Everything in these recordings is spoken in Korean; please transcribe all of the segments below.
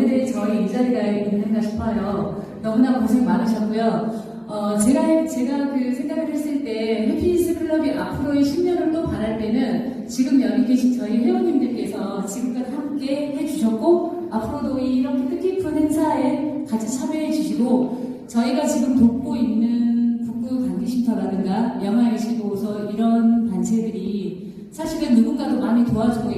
오늘 저희 이 자리가 있는가 싶어요. 너무나 고생 많으셨고요. 어, 제가, 제가 그 생각을 했을 때 해피니스 클럽이 앞으로의 10년을 또 바랄 때는 지금 여기 계신 저희 회원님들께서 지금까지 함께 해주셨고 앞으로도 이렇게 뜻깊은 행사에 같이 참여해 주시고 저희가 지금 돕고 있는 북구 단기쉼터라든가 영아의식보호소 이런 단체들이 사실은 누군가도 많이 도와주고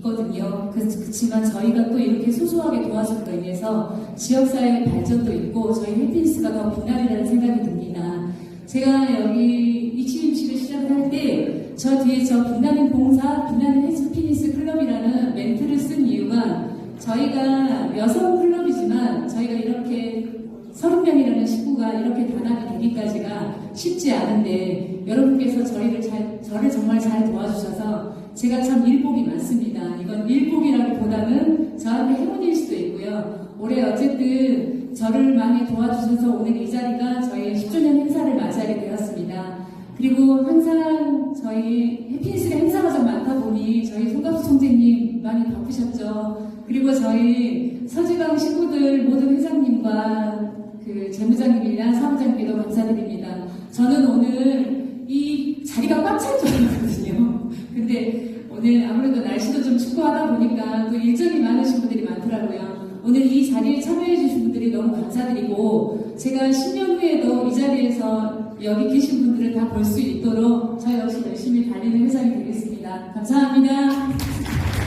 있, 있거든요. 그, 그렇지만 저희가 또 이렇게 소소하게 도와줌으로 인해서 지역사회의 발전도 있고 저희 해피니스가 더 빛나리라는 생각이 듭니다. 제가 여기 이 취임식을 시작할 때 저 뒤에 저 빛나는 봉사, 빛나는 해피니스 클럽이라는 멘트를 쓴 이유가 저희가 여성 클럽이지만 저희가 이렇게 30명이라는 식구가 이렇게 단합이 되기까지가 쉽지 않은데 여러분께서 저희를 잘, 저를 정말 잘 도와주셔서 제가 참 일복이 많습니다. 이건 일복이라기보다는 저한테 행운일 수도 있고요. 올해 어쨌든 저를 많이 도와주셔서 오늘 이 자리가 저희 10주년 행사를 맞이하게 되었습니다. 그리고 항상 저희 해피니스가 행사가 좀 많다 보니 저희 송갑수 총재님 많이 바쁘셨죠. 그리고 저희 서지강 식구들 모든 회장님과 그 재무장님이나 사무장님께도 감사드립니다. 오늘 아무래도 날씨도 좀 춥고 하다 보니까 또 일정이 많으신 분들이 많더라고요. 오늘 이 자리에 참여해주신 분들이 너무 감사드리고 제가 10년 후에도 이 자리에서 여기 계신 분들을 다 볼 수 있도록 저 역시 열심히 달리는 회장이 되겠습니다. 감사합니다.